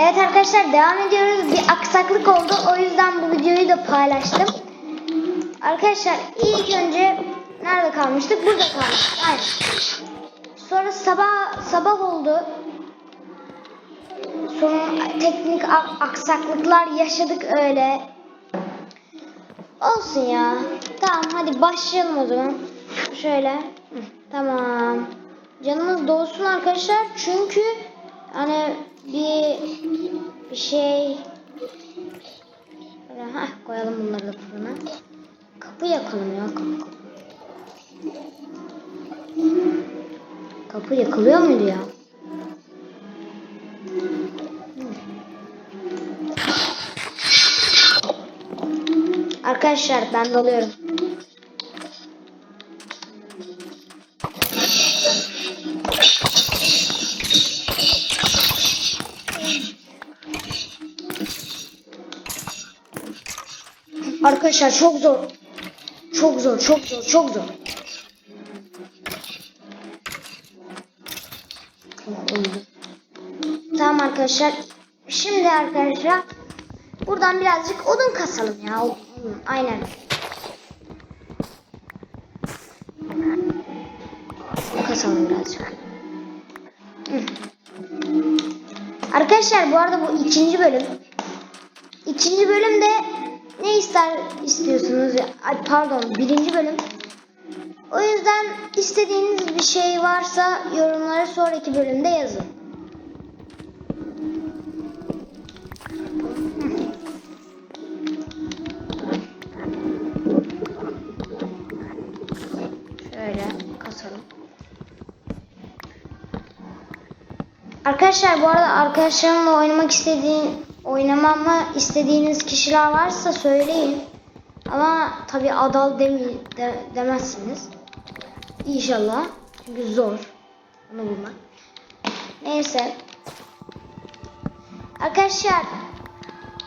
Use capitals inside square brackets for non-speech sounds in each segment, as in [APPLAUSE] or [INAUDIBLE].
Evet arkadaşlar devam ediyoruz. Bir aksaklık oldu. O yüzden bu videoyu da paylaştım. Arkadaşlar ilk önce nerede kalmıştık? Burada kalmıştık. Aynen. Sonra sabah sabah oldu. Sonra teknik aksaklıklar yaşadık öyle. Olsun ya. Tamam hadi başlayalım o zaman. Şöyle. Tamam. Canımız doğsun arkadaşlar. Çünkü hani bir bir şey heh, koyalım bunları da fırına. Kapı yakalım ya kapı kapı. Kapı yakılıyor muydu ya? Arkadaşlar ben dalıyorum. Arkadaşlar çok zor. Çok zor, çok zor, çok zor. Tamam arkadaşlar. Şimdi arkadaşlar buradan birazcık odun kasalım ya. Aynen. Kasalım birazcık. Arkadaşlar bu arada bu ikinci bölüm. İkinci bölümde ne ister istiyorsunuz? Ay pardon birinci bölüm. O yüzden istediğiniz bir şey varsa yorumlara sonraki bölümde yazın. Şöyle kasalım. Arkadaşlar bu arada arkadaşlarımla oynamak istediğin oynamamı istediğiniz kişiler varsa söyleyin. Ama tabi adal demi, de, demezsiniz. İnşallah. Çünkü zor. Onu bulmak. Neyse. Arkadaşlar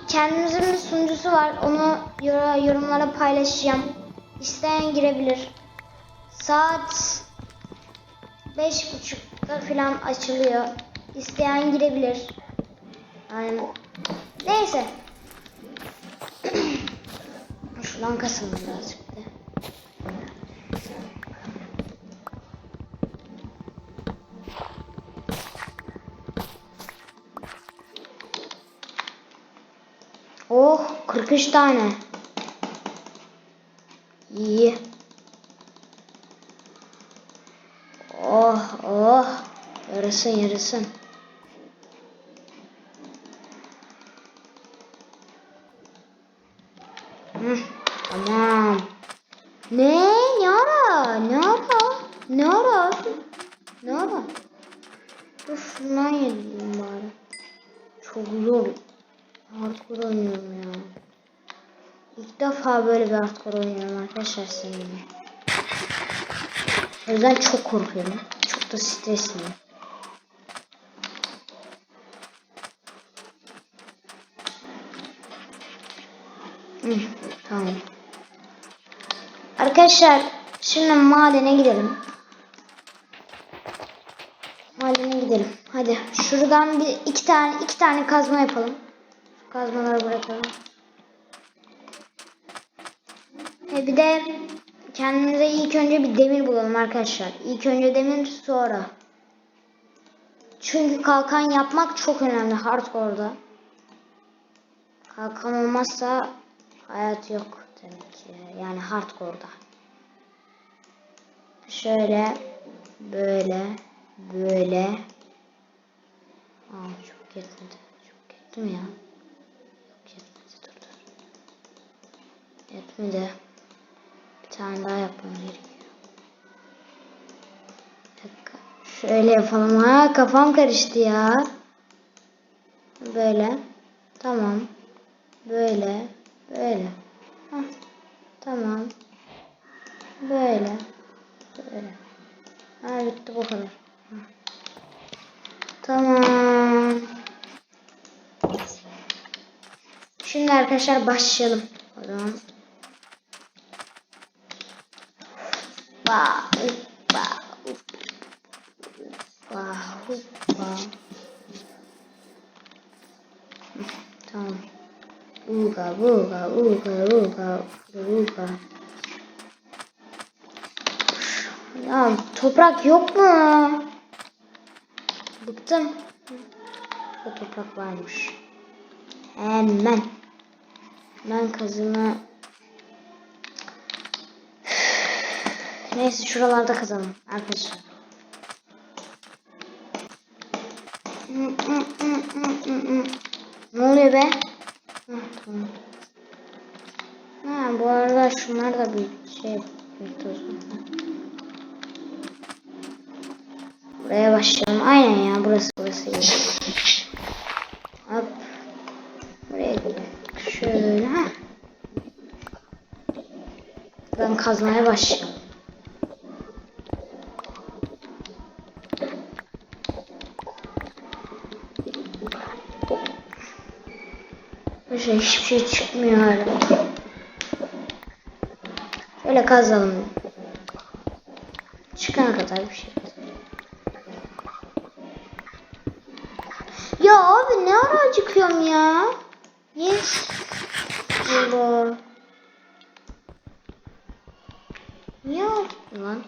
kendimizin bir sunucusu var. Onu yor- yorumlara paylaşacağım. İsteyen girebilir. Saat beş buçukta falan açılıyor. İsteyen girebilir. Yani neyse. [CLEARS THROAT] Şuradan kasalım birazcık da. Oh 43 tane. İyi. Oh oh. Yarasın yarasın. Tamam. Ne? Ne ara? Ne ara? Ne ara? Ne ara? Dur şundan yedim bari. Çok zor. Hardcore oynuyorum ya. İlk defa böyle bir hardcore oynuyorum arkadaşlar seninle. O yüzden çok korkuyorum. Çok da stresliyim. Hı, tamam. Arkadaşlar şimdi madene gidelim. Madene gidelim. Hadi şuradan bir iki tane iki tane kazma yapalım. Şu kazmaları bırakalım. E bir de kendimize ilk önce bir demir bulalım arkadaşlar. İlk önce demir sonra. Çünkü kalkan yapmak çok önemli hardcore'da. Kalkan olmazsa hayat yok demek ki. Yani hardcore'da. Şöyle böyle böyle Aa çok yetmedi. Çok yettim ya. Yok yetmedi dur dur. Yetmedi. Bir tane daha yapmam gerekiyor. Şöyle yapalım. Ha kafam karıştı ya. Böyle. Tamam. Böyle. Böyle. Hah. Tamam. Böyle. Böyle. Ha bitti bu kadar. Hah. Tamam. Şimdi arkadaşlar başlayalım. O zaman. Ba, hoppa, hoppa. Tamam. Uga uga uga uga uga. Ya toprak yok mu? Bıktım. Bu toprak varmış. Hemen. Ben kazımı Neyse şuralarda kazalım arkadaşlar. Ne oluyor be? Hah, tamam. Ha, bu arada şunlar da bir şey. Buraya başlayalım. Aynen ya burası burası iyi. Hop. Buraya. Şöyle. Ben kazmaya başlayalım. Hiçbir şey çıkmıyor hala. Şöyle kazalım. Çıkana kadar bir şey. Ya abi ne ara acıkıyorum ya? Yes. Allah. Niye lan?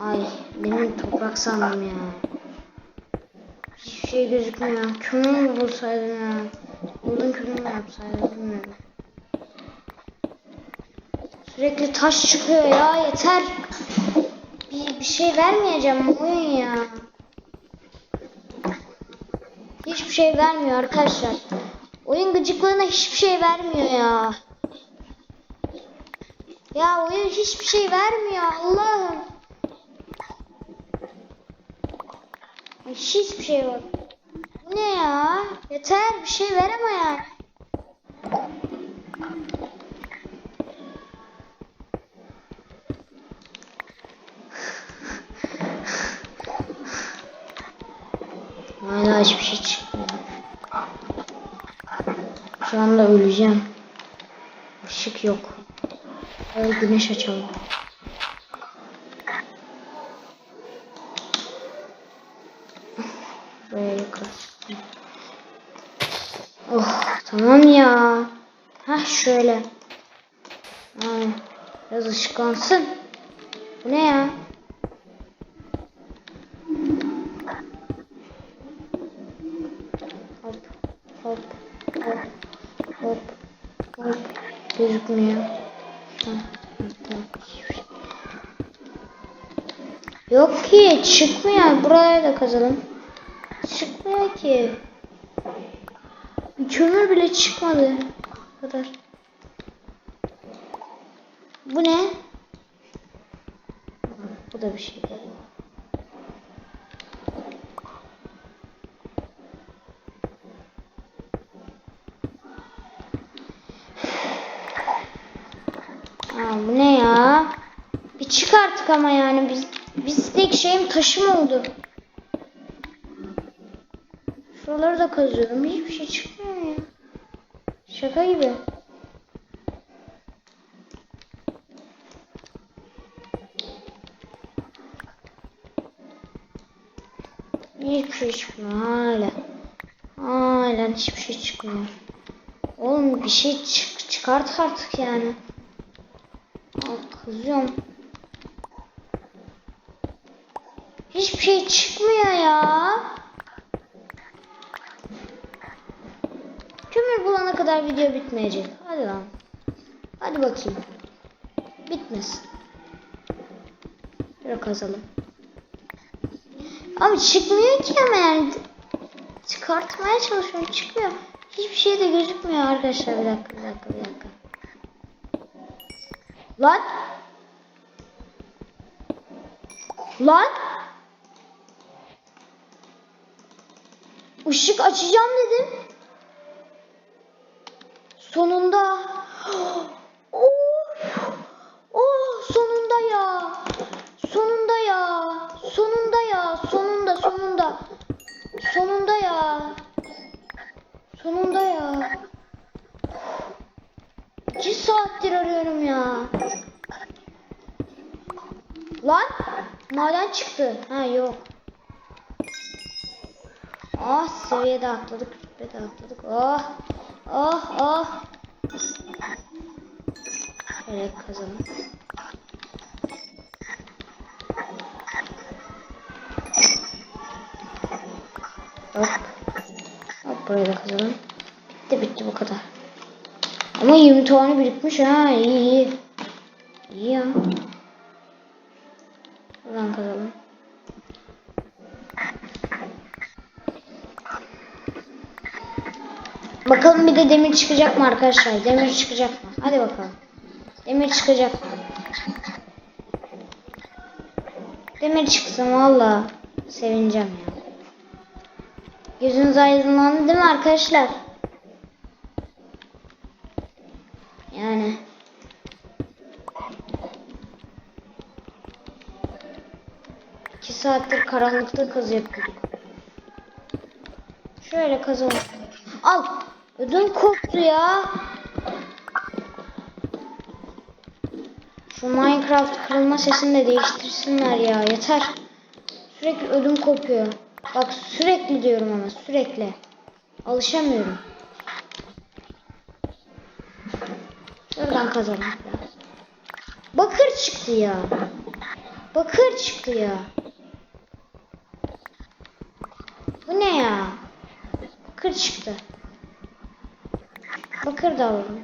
Ay benim toprak sandım ya. Şey gözükmüyor. Kömür mü bulsaydım ya? Odun kömür mü yapsaydım bilmiyorum. Sürekli taş çıkıyor ya yeter. Bir, bir şey vermeyeceğim oyun ya. Hiçbir şey vermiyor arkadaşlar. Oyun gıcıklığına hiçbir şey vermiyor ya. Ya oyun hiçbir şey vermiyor Allah'ım. Hiçbir şey var. Ne ya? Yeter bir şey vereme yani. Hala hiçbir şey çıkmıyor. Şu anda öleceğim. Işık yok. Öyle güneş açalım. Buraya yukarı. Tamam ya. Ha şöyle. Ay, biraz ışıklansın. Bu ne ya? Hop hop hop hop hop gözükmüyor. Ha. Yok ki çıkmıyor. Buraya da kazalım. Çıkmıyor ki. Bir kömür bile çıkmadı. Bu kadar. Bu ne? Bu da bir şey. Aa, bu ne ya? Bir çık artık ama yani biz biz tek şeyim taşım oldu. Şuraları da kazıyorum. Hiçbir şey çıkmıyor ya. Şaka gibi. Hiçbir şey çıkmıyor hala. Hala hiçbir şey çıkmıyor. Oğlum bir şey çık çıkart artık yani. Aa, kızıyorum. Hiçbir şey çıkmıyor ya. Kadar video bitmeyecek. Hadi lan. Hadi bakayım. Bitmesin. Böyle kazalım. Abi çıkmıyor ki ama yani. Çıkartmaya çalışıyorum. Çıkmıyor. Hiçbir şey de gözükmüyor arkadaşlar. Bir dakika, bir dakika, bir dakika. Lan. Lan. Işık açacağım dedim. Sonunda. Oh, oh sonunda ya. Sonunda ya. Sonunda ya. Sonunda sonunda. Sonunda ya. Sonunda ya. İki saattir arıyorum ya. Lan maden çıktı. Ha yok. Ah seviye de atladık. Rütbe de atladık. Oh. Oh oh. Şöyle kazalım. Hop. Hop burayı da kazalım. Bitti bitti bu kadar. Ama 20 tane birikmiş ha iyi iyi. İyi ya. Buradan kazalım. Bakalım bir de demir çıkacak mı arkadaşlar? Demir çıkacak mı? Hadi bakalım. Demir çıkacak mı? Demir çıksın valla. Sevineceğim ya. Gözünüz aydınlandı değil mi arkadaşlar? Yani. İki saattir karanlıkta kaz yapıyorduk. Şöyle kazalım. Al. Ödüm koptu ya. Şu Minecraft kırılma sesini de değiştirsinler ya. Yeter. Sürekli ödüm kopuyor. Bak sürekli diyorum ama sürekli. Alışamıyorum. Şuradan kazalım biraz. Bakır çıktı ya. Bakır çıktı ya. Bu ne ya? Bakır çıktı. Bakır da alalım.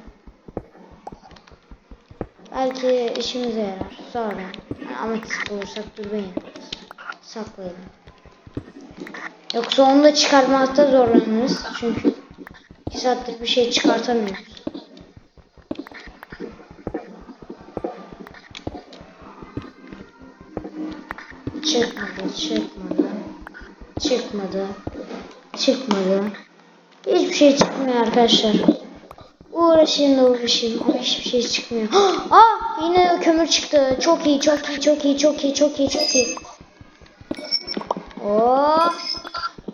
Belki işimize yarar. Sonra. Ametist bulursak dur ben. Saklayalım. Yoksa onu da çıkarmakta zorlanırız. Çünkü 2 saattir bir şey çıkartamıyoruz. Çıkmadı, çıkmadı. Çıkmadı. Çıkmadı. Hiçbir şey çıkmıyor arkadaşlar. Uğraşayım da uğraşayım ama hiçbir şey çıkmıyor. [GASPS] Ah yine kömür çıktı. Çok iyi, çok iyi, çok iyi, çok iyi, çok iyi, çok iyi. Oh.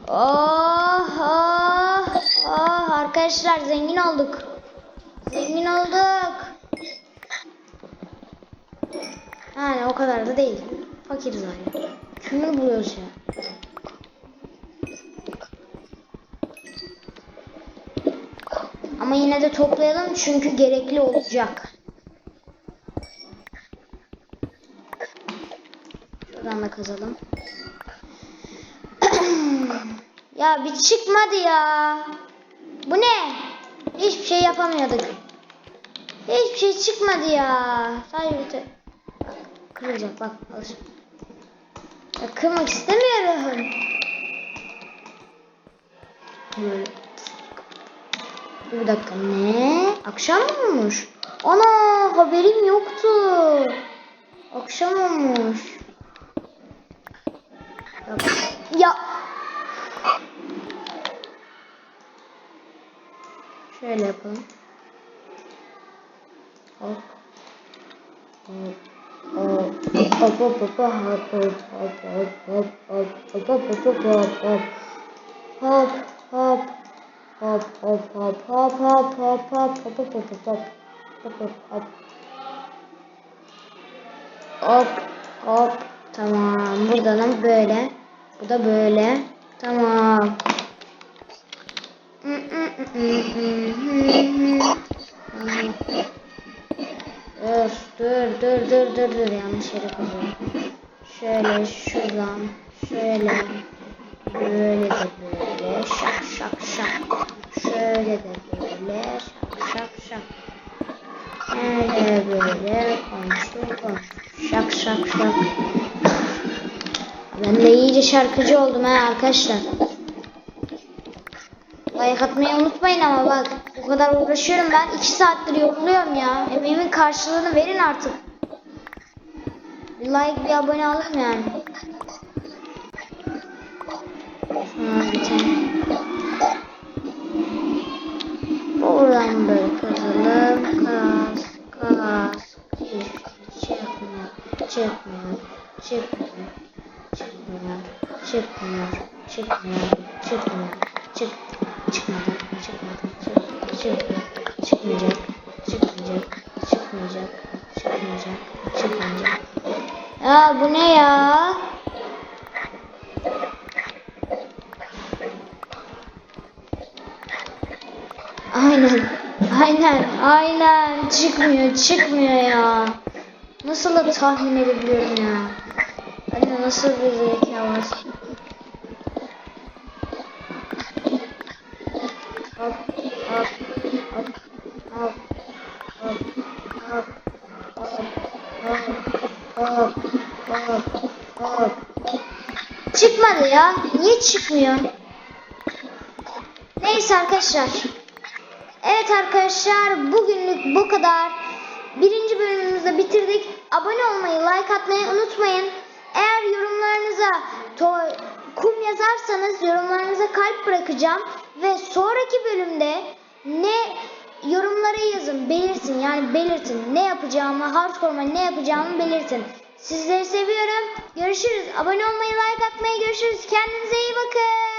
Oh, oh, oh. Arkadaşlar zengin olduk. Zengin olduk. Yani o kadar da değil. Fakiriz hala. Kömür buluyoruz ya. Ama yine de toplayalım çünkü gerekli olacak. Şuradan da kazalım. [CLEARS THROAT] ya bir çıkmadı ya. Bu ne? Hiçbir şey yapamıyorduk. Hiçbir şey çıkmadı ya. Sadece bir Kırılacak bak. Alış. Ya kırmak istemiyorum. Böyle. Bir dakika ne? Akşam mı olmuş? Ana haberim yoktu. Akşam olmuş. Ya. Şöyle yapalım. Hop. Hop. Hop hop hop hop hop hop hop hop hop hop hop hop hop hop hop hop Hop hop hop hop hop hop hop hop hop hop hop hop hop hop hop tamam burada da böyle bu da böyle tamam Dur dur dur dur dur dur yanlış yere koyuyorum. Şöyle şuradan şöyle böyle de böyle şak şak şak. Şöyle de böyle şak şak şak. Öyle böyle komşu komşu şak şak şak. Ben de iyice şarkıcı oldum ha arkadaşlar. Like atmayı unutmayın ama bak bu kadar uğraşıyorum ben 2 saattir yoruluyorum ya. Emeğimin karşılığını verin artık. Bir like bir abone alın yani Buradan böyle kazalım. Kaz, kaz. Şey çıkmıyor. Çıkmıyor. Çıkmıyor. Çıkmıyor. Çıkmıyor. Çıkmıyor. Çıkmıyor. Çık. Çıkmadı. Çıkmadı. Çık. Çıkmıyor. Çıkmayacak. Çıkmayacak. Çıkmayacak. Çıkmayacak. Çıkmayacak. Ya bu ne ya? Aynen. Aynen. Aynen. Çıkmıyor. Çıkmıyor ya. Nasıl da tahmin edebiliyorum ya. Anne nasıl bir zeka var. Hop hop hop hop hop hop Çıkmadı ya. Niye çıkmıyor? Neyse arkadaşlar. Arkadaşlar bugünlük bu kadar. Birinci bölümümüzü bitirdik. Abone olmayı, like atmayı unutmayın. Eğer yorumlarınıza kum yazarsanız yorumlarınıza kalp bırakacağım. Ve sonraki bölümde ne yorumlara yazın, belirtin yani belirtin. Ne yapacağımı, hardcore'ma ne yapacağımı belirtin. Sizleri seviyorum. Görüşürüz. Abone olmayı, like atmayı görüşürüz. Kendinize iyi bakın.